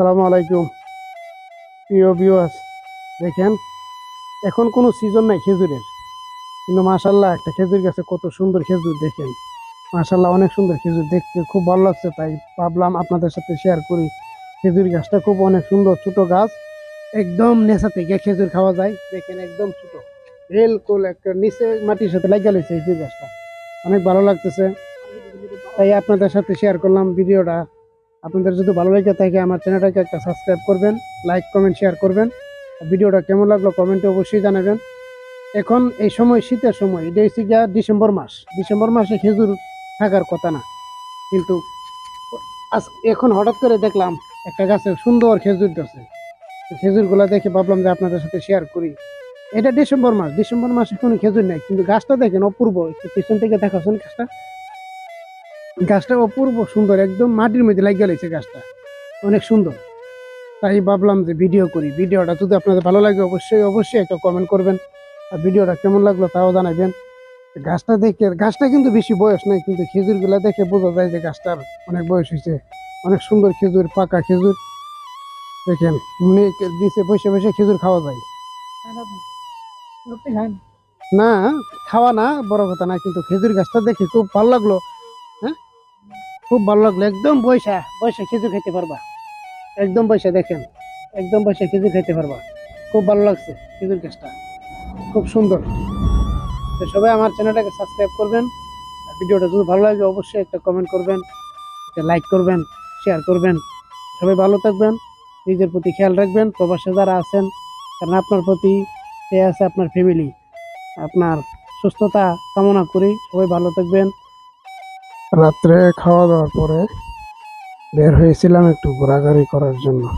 সালামু আলাইকুম। প্রিয় ভিউয়ার্স দেখেন, এখন কোনো সিজন নাই খেজুরের। কিন্তু মাশাল্লাহ একটা খেজুর গাছে কত সুন্দর খেজুর, দেখেন। মাশাল্লাহ অনেক সুন্দর খেজুর, দেখতে খুব ভালো লাগছে, তাই ভাবলাম আপনাদের সাথে শেয়ার করি। খেজুর গাছটা খুব অনেক সুন্দর, ছোট গাছ। একদম নেশা থেকে খেজুর খাওয়া যায়, দেখেন, একদম ছোট। বিলকুল একটা নিচে মাটির সাথে লাগিয়ে লেছে খেজুর গাছটা। অনেক ভালো লাগতেছে। তাই আপনাদের সাথে শেয়ার করলাম, ভিডিওটা আপনাদের যদি ভালো লেগে থাকে আমার চ্যানেলটাকে একটা সাবস্ক্রাইব করবেন, লাইক, কমেন্ট, শেয়ার করবেন। ভিডিওটা কেমন লাগল কমেন্টে অবশ্যই জানাবেন। এখন এই সময়, শীতের সময় এটা হচ্ছে গিয়া ডিসেম্বর মাস। ডিসেম্বর মাসে খেজুর থাকার কথা না। কিন্তু আজ এখন হঠাৎ করে দেখলাম একটা গাছে সুন্দর খেজুর ধরছে। খেজুরগুলো দেখে ভাবলাম যে আপনাদের সাথে শেয়ার করি। এটা ডিসেম্বর মাস। ডিসেম্বর মাসে কোনো খেজুর নেই। কিন্তু গাছটা দেখেন অপূর্ব। একটু পিছন থেকে দেখাচ্ছেন গাছটা। গাছটা অপূর্ব সুন্দর একদম মাটির মধ্যে লাগিয়ে গেছে গাছটা। অনেক সুন্দর। তাই ভাবলাম যে ভিডিও করি। ভিডিওটা যদি আপনাদের ভালো লাগে অবশ্যই অবশ্যই একটা কমেন্ট করবেন। আর ভিডিওটা কেমন লাগল তাও জানাবেন। গাছটা দেখে গাছটা কিন্তু বেশি বয়স নাই কিন্তু খেজুরগুলো দেখে বোঝা যায় যে গাছটার অনেক বয়স হয়েছে। অনেক সুন্দর খেজুর পাকা খেজুর। দেখেন নিচে বসে বসে খেজুর খাওয়া যায়। না খাওয়া না বড় কথা না কিন্তু খেজুর গাছটা দেখে খুব ভালো লাগল। খুব ভালো লাগল। একদম বৈশা বৈশা খেজুর খেতে পারবা। একদম বৈশা, দেখেন। একদম বৈশা খেজুর খেতে পারবা। খুব ভালো লাগছে খেজুর গাছটা। খুব সুন্দর। তো সবাই আমার চ্যানেলটাকে সাবস্ক্রাইব করবেন। ভিডিওটা যদি ভালো লাগে, অবশ্যই একটা কমেন্ট করবেন, একটা লাইক করবেন শেয়ার করবেন। সবাই ভালো থাকবেন, নিজের প্রতি খেয়াল রাখবেন। প্রবাসে যারা আছেন, কারণ আপনার প্রতি সে আছে আপনার ফ্যামিলি আপনার সুস্থতা কামনা করি। সবাই ভালো থাকবেন। রাত্রে খাওয়া দাওয়ার পরে বের হয়েছিলাম একটু ঘোরাঘুরি করার জন্য।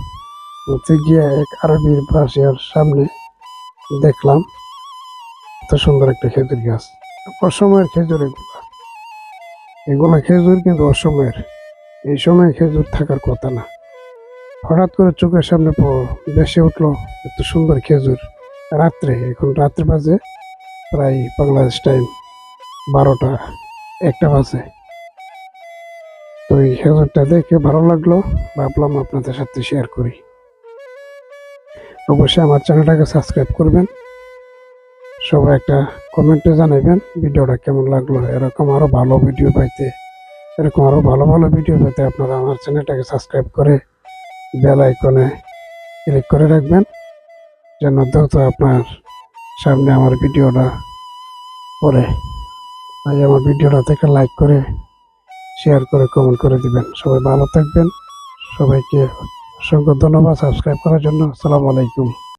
হচ্ছে গিয়ে এক আরবির বাসিয়ার সামনে দেখলাম, এত সুন্দর একটা খেজুর গাছ। অসময়ের খেজুর এগুলো। এগুলা খেজুর কিন্তু অসময়ের। এই সময় খেজুর থাকার কথা না। হঠাৎ করে চোখের সামনে ভেসে উঠল এত সুন্দর খেজুর। রাত্রে, এখন রাত্রে বাজে প্রায় বাংলাদেশ টাইম বারোটা, একটা বাজে। তো এই খেজুরটা দেখে ভালো লাগল। ভাবলাম আপনাদের সাথে শেয়ার করি। অবশ্যই আমার চ্যানেলটাকে সাবস্ক্রাইব করবেন। সবাই একটা কমেন্টে জানাবেন, ভিডিওটা কেমন লাগল? এরকম আরও ভালো ভিডিও পাইতে, এরকম আরও ভালো ভালো ভিডিও পেতে আপনারা আমার চ্যানেলটাকে সাবস্ক্রাইব করে বেল আইকনে ক্লিক করে রাখবেন, যেন দ্রুত আপনার সামনে আমার ভিডিওটা পরে তাই আমার ভিডিওটা থেকে লাইক করে শেয়ার করে কমেন্ট করে দিবেন। সবাই ভালো থাকবেন। সবাইকে অসংখ্য ধন্যবাদ। সাবস্ক্রাইব করার জন্য আসসালামু আলাইকুম।